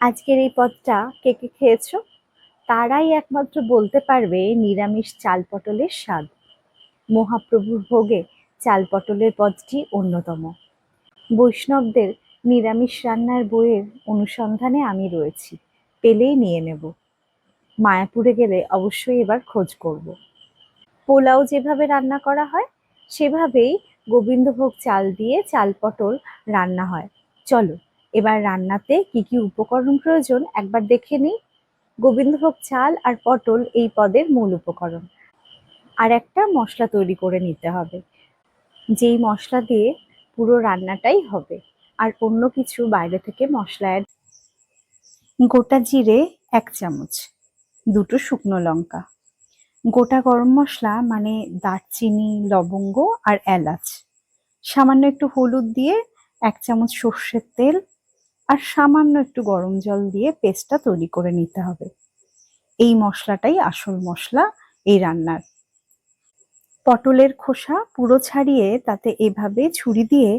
আজকের এই পদটা কে কে খেয়েছো? তারাই একমাত্র বলতে পারবে নিরামিষ চাল পটলের স্বাদ। মহাপ্রভুর ভোগে চাল পটলের পদটি অন্যতম। বৈষ্ণবদের নিরামিষ রান্নার বইয়ের অনুসন্ধানে আমি রয়েছি, পেলেই নিয়ে নেব। মায়াপুরে গেলে অবশ্যই এবার খোঁজ করব। পোলাও যেভাবে রান্না করা হয়, সেভাবেই গোবিন্দভোগ চাল দিয়ে চাল পটল রান্না হয়। চলো এবার রান্নাতে কি কি উপকরণ প্রয়োজন একবার দেখে নিই। গোবিন্দভোগ চাল আর পটল এই পদের মূল উপকরণ। আর একটা মশলা তৈরি করে নিতে হবে। যেই মশলা দিয়ে পুরো রান্নাটাই হবে আর অন্য কিছু বাইরে থেকে মশলা অ্যাড গোটা জিরে এক চামচ, দুটো শুকনো লঙ্কা। গোটা গরম মশলা মানে দারচিনি, লবঙ্গ আর এলাচ। সামান্য একটু হলুদ দিয়ে এক চামচ সর্ষের তেল আর সামান্য একটু গরম জল দিয়ে পেস্টটা তৈরি করে নিতে হবে। এই মশলাটাই আসল মশলা এই রান্নার। পটলের খোসা পুরো ছাড়িয়ে তাতে এভাবে ছুরি দিয়ে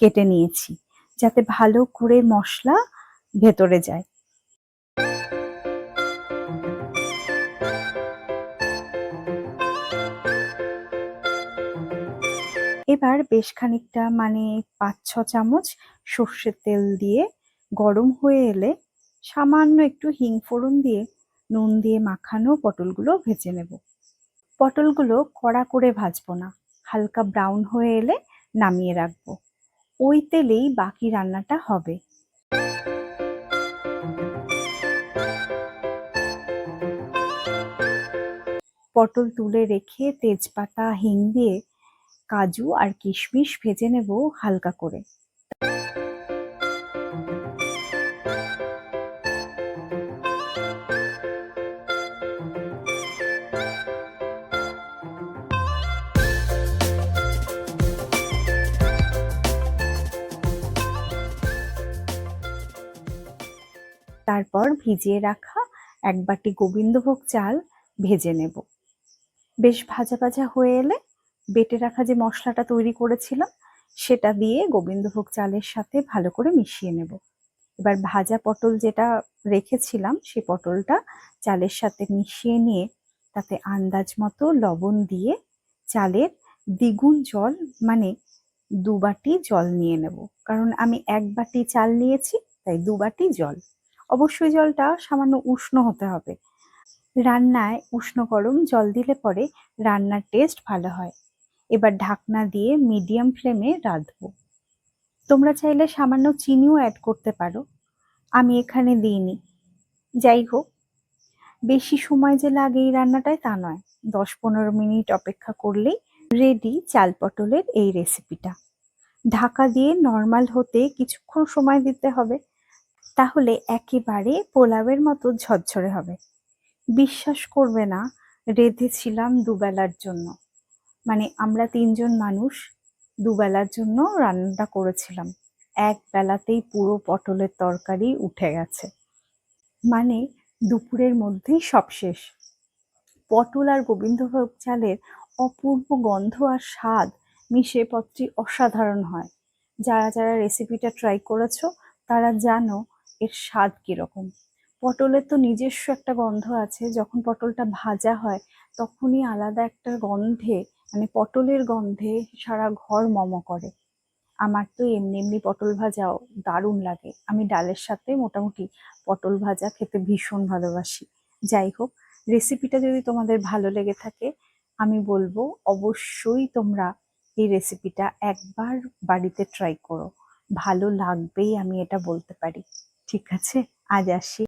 কেটে নিয়েছি, যাতে ভালো করে মশলা ভেতরে যায়। এবার বেশ খানিকটা মানে পাঁচ ছ চামচ সর্ষের তেল দিয়ে গরম হয়ে এলে সামান্য একটু হিং ফোড়ন দিয়ে নুন দিয়ে মাখানো পটলগুলো ভেজে নেব। পটলগুলো কড়া করে ভাজবো না, হালকা ব্রাউন হয়ে এলে নামিয়ে রাখব। ওই তেলেই বাকি রান্নাটা হবে। পটল তুলে রেখে তেজপাতা, হিং দিয়ে কাজু আর কিশমিশ ভেজে নেব হালকা করে। তারপর ভিজিয়ে রাখা এক বাটি গোবিন্দভোগ চাল ভেজে নেব। বেশ ভাজা ভাজা হয়ে এলে বেটে রাখা যে মশলাটা তৈরি করেছিলাম, সেটা দিয়ে গোবিন্দভোগ চালের সাথে ভালো করে মিশিয়ে নেব। এবার ভাজা পটল যেটা রেখেছিলাম সেই পটলটা চালের সাথে মিশিয়ে নিয়ে তাতে আন্দাজ মতো লবণ দিয়ে চালের দ্বিগুণ জল মানে দু বাটি জল নিয়ে নেব। কারণ আমি এক বাটি চাল নিয়েছি, তাই দু বাটি জল। অবশ্যই জলটা সামান্য উষ্ণ হতে হবে। রান্নায় উষ্ণ গরম জল দিলে পরে রান্নার টেস্ট ভালো হয়। এবার ঢাকনা দিয়ে মিডিয়াম ফ্লেমে রাঁধবো। তোমরা চাইলে সামান্য চিনিও অ্যাড করতে পারো। আমি এখানে দিইনি। যাই হোক, বেশি সময় যে লাগে এই রান্নাটায় তা নয়। দশ পনেরো মিনিট অপেক্ষা করলেই রেডি চাল পটলের এই রেসিপিটা ঢাকা দিয়ে নর্মাল হতে কিছুক্ষণ সময় দিতে হবে। তাহলে একেবারে পোলাওয়ের মতো ঝরঝরে হবে। বিশ্বাস করবে না, রেঁধেছিলাম দুবেলার জন্য। মানে আমরা তিনজন মানুষ দুবেলার জন্য রান্নাটা করেছিলাম। এক বেলাতেই পুরো পটলের তরকারি উঠে গেছে। মানে দুপুরের মধ্যেই সব শেষ। পটল আর গোবিন্দভোগ চালের অপূর্ব গন্ধ আর স্বাদ মিশে পদটি অসাধারণ হয়। যারা যারা রেসিপিটা ট্রাই করেছ, তারা জানো এর স্বাদ কীরকম? পটলের তো নিজস্ব একটা গন্ধ আছে, যখন পটলটা ভাজা হয় তখনই আলাদা একটা গন্ধে মানে পটলের গন্ধে সারা ঘর মম করে। আমার তো এমনি এমনি পটল ভাজাও দারুণ লাগে। আমি ডালের সাথে মোটামুটি পটল ভাজা খেতে ভীষণ ভালোবাসি। যাই হোক রেসিপিটা যদি তোমাদের ভালো লেগে থাকে, আমি বলব অবশ্যই তোমরা এই রেসিপিটা একবার বাড়িতে ট্রাই করো। ভালো লাগবেই আমি এটা বলতে পারি। ঠিক আছে আজ আসি।